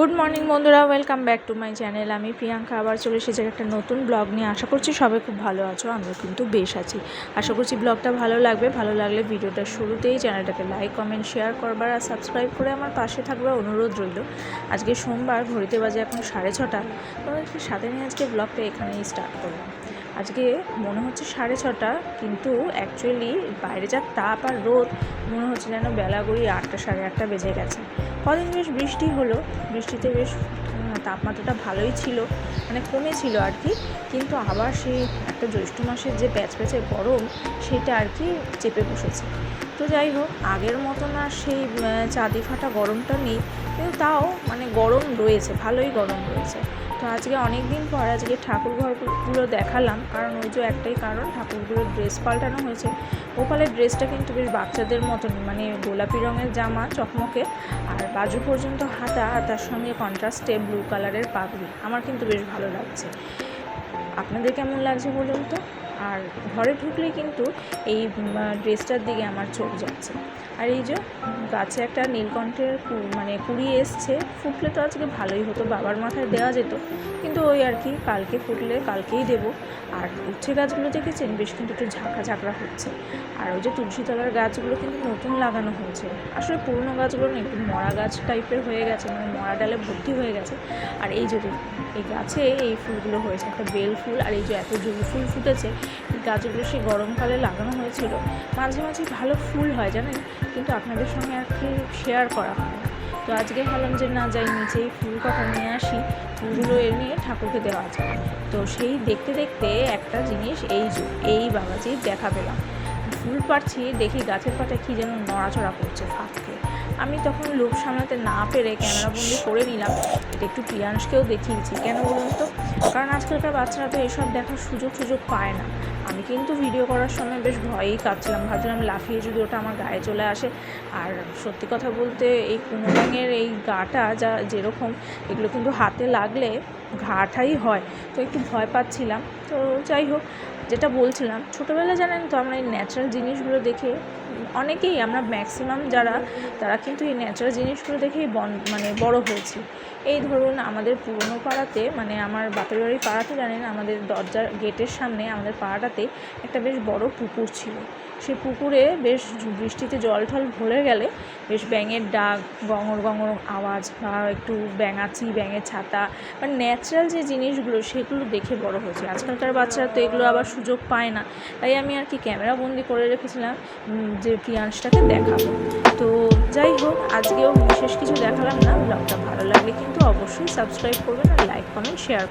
Good morning বন্ধুরা। Welcome back to my channel আমি প্রিয়াঙ্কা আবার চলে এসেছি একটা নতুন ব্লগ নিয়ে। আশা করছি সবাই খুব ভালো আছো, আমিও কিন্তু বেশ আছি। আশা করছি ব্লগটা ভালো লাগবে। ভালো লাগলে ভিডিওটা শুরুতেই চ্যানেলটাকে লাইক কমেন্ট শেয়ার করবার আর সাবস্ক্রাইব করে আমার পাশে থাকবার অনুরোধ রইল। আজকে সোমবার, ঘড়িতে বাজে এখন সাড়ে ছটা। সাথে নিয়ে আজকে ব্লগটা এখানেই স্টার্ট করলাম। আজকে মনে হচ্ছে সাড়ে ছটা, কিন্তু অ্যাকচুয়ালি বাইরে যা তাপ আর রোদ, মনে হচ্ছে যেন বেলা গড়ি আটটা, সাড়ে আটটা বেজে গেছে। কদিন বেশ বৃষ্টি হলো। বৃষ্টিতে বেশ তাপমাত্রাটা ভালোই ছিল মানে কমেছিল আর কি। কিন্তু আবার সেই একটা জ্যৈষ্ঠ মাসের যে প্যাচ প্যাচে গরম, সেটা আর কি চেপে বসেছে। তো যাই হোক, আগের মতন আর সেই চাঁদি ফাটা গরমটা নেই। কিন্তু তাও মানে গরম রয়েছে, ভালোই গরম রয়েছে। তো আজকে অনেক দিন পর আজকে ঠাকুর ঘরগুলো দেখালাম। কারণ ওই যে একটাই কারণ, ঠাকুরগুলোর ড্রেস পাল্টানো হয়েছে। ওপালের ড্রেসটা কিন্তু বেশ বাচ্চাদের মতন মানে গোলাপি রঙের জামা, চকমকে, আর বাজু পর্যন্ত হাতা, আর তার সঙ্গে কন্ট্রাস্টে ব্লু কালারের পাগড়ি। আমার কিন্তু বেশ ভালো লাগছে। আপনাদের কেমন লাগছে বলুন তো? আর ঘরে ঢুকলে কিন্তু এই ড্রেসটার দিকে আমার চোখ যাচ্ছে। আর এই যে গাছে একটা নীলকণ্ঠের মানে কুড়ি এসছে, ফুটলে তো আজকে ভালোই হতো, বাবার মাথায় দেওয়া যেত। কিন্তু ওই আর কি, কালকে ফুটলে কালকেই দেবো। আর উচ্ছে গাছগুলো দেখেছেন? বেশ কিন্তু একটু ঝাঁকা ঝাঁকড়া হচ্ছে। আর ওই যে তুলসীতলার গাছগুলো কিন্তু নতুন লাগানো হয়েছে। আসলে পুরনো গাছগুলো না একটু মরা গাছ টাইপের হয়ে গেছে মানে মরা ডালে ভর্তি হয়ে গেছে। আর এই যে এই গাছে এই ফুলগুলো হয়েছে, একটা বেল ফুল, আর এই যে এত জুঁই ফুল ফুটেছে গাছগুলো সেই গরমকালে লাগানো হয়েছিল। মাঝে মাঝে ভালো ফুল হয়, জানেন? কিন্তু আপনাদের সঙ্গে আর কি শেয়ার করা হয়। তো আজকে ভাবলাম যে না যাই নিচেই ফুল কখন নিয়ে আসি, ফুলগুলো এনে ঠাকুরকে দেওয়া যায় তো সেই দেখতে দেখতে একটা জিনিস, এই যে, এই বাবাজি দেখা পেলাম। ফুল পাড়ছি, দেখি গাছের পাতায় কী যেন নড়াচড়া করছে ফাঁককে। আমি তখন লোভ সামলাতে না পেরে ক্যামেরাবন্দি করে নিলাম। এটা একটু প্রিয়াংশকেও দেখিয়েছি। কেন বলুন তো? কারণ আজকালকার বাচ্চারা তো এসব দেখার সুযোগ সুযোগ পায় না। আমি কিন্তু ভিডিও করার সময় বেশ ভয়েই কাঁপছিলাম ভাবছিলাম লাফিয়ে যদি ওটা আমার গায়ে চলে আসে। আর সত্যি কথা বলতে এই কুনো ব্যাঙের এই গাটা যা যেরকম, এগুলো কিন্তু হাতে লাগলে ঘাটাই হয়। তো একটু ভয় পাচ্ছিলাম। তো যাই হোক, যেটা বলছিলাম ছোটোবেলা জানেন তো আমরা এই ন্যাচারাল জিনিসগুলো দেখে অনেকেই আমরা ম্যাক্সিমাম যারা, তারা কিন্তু এই ন্যাচারাল জিনিসগুলো দেখেই বন মানে বড় হয়েছি। এই ধরুন আমাদের পুরনো পাড়াতে মানে আমার বাপের বাড়ির পাড়াতে জানেন, আমাদের দরজার গেটের সামনে আমাদের পাড়াটাতে একটা বেশ বড় পুকুর ছিল। সেই পুকুরে বেশ বৃষ্টিতে জল টল ভরে গেলে বেশ ব্যাঙের ডাক, গঙর গঙর আওয়াজ বা একটু ব্যাঙাচি, ব্যাঙের ছাতা মানে ন্যাচারাল যে জিনিসগুলো সেগুলো দেখে বড় হয়েছে। আজকালকার বাচ্চারা তো এগুলো আবার সুযোগ পায় না। তাই আমি আর কি ক্যামেরা বন্দি করে রেখেছিলাম যে প্রিয়াংশটাকে দেখাবো। তো যাই হোক, আজকেও বিশেষ কিছু দেখালাম না। ব্লগটা ভালো লাগলে কিন্তু অবশ্যই সাবস্ক্রাইব করবেন আর লাইক কমেন্ট শেয়ার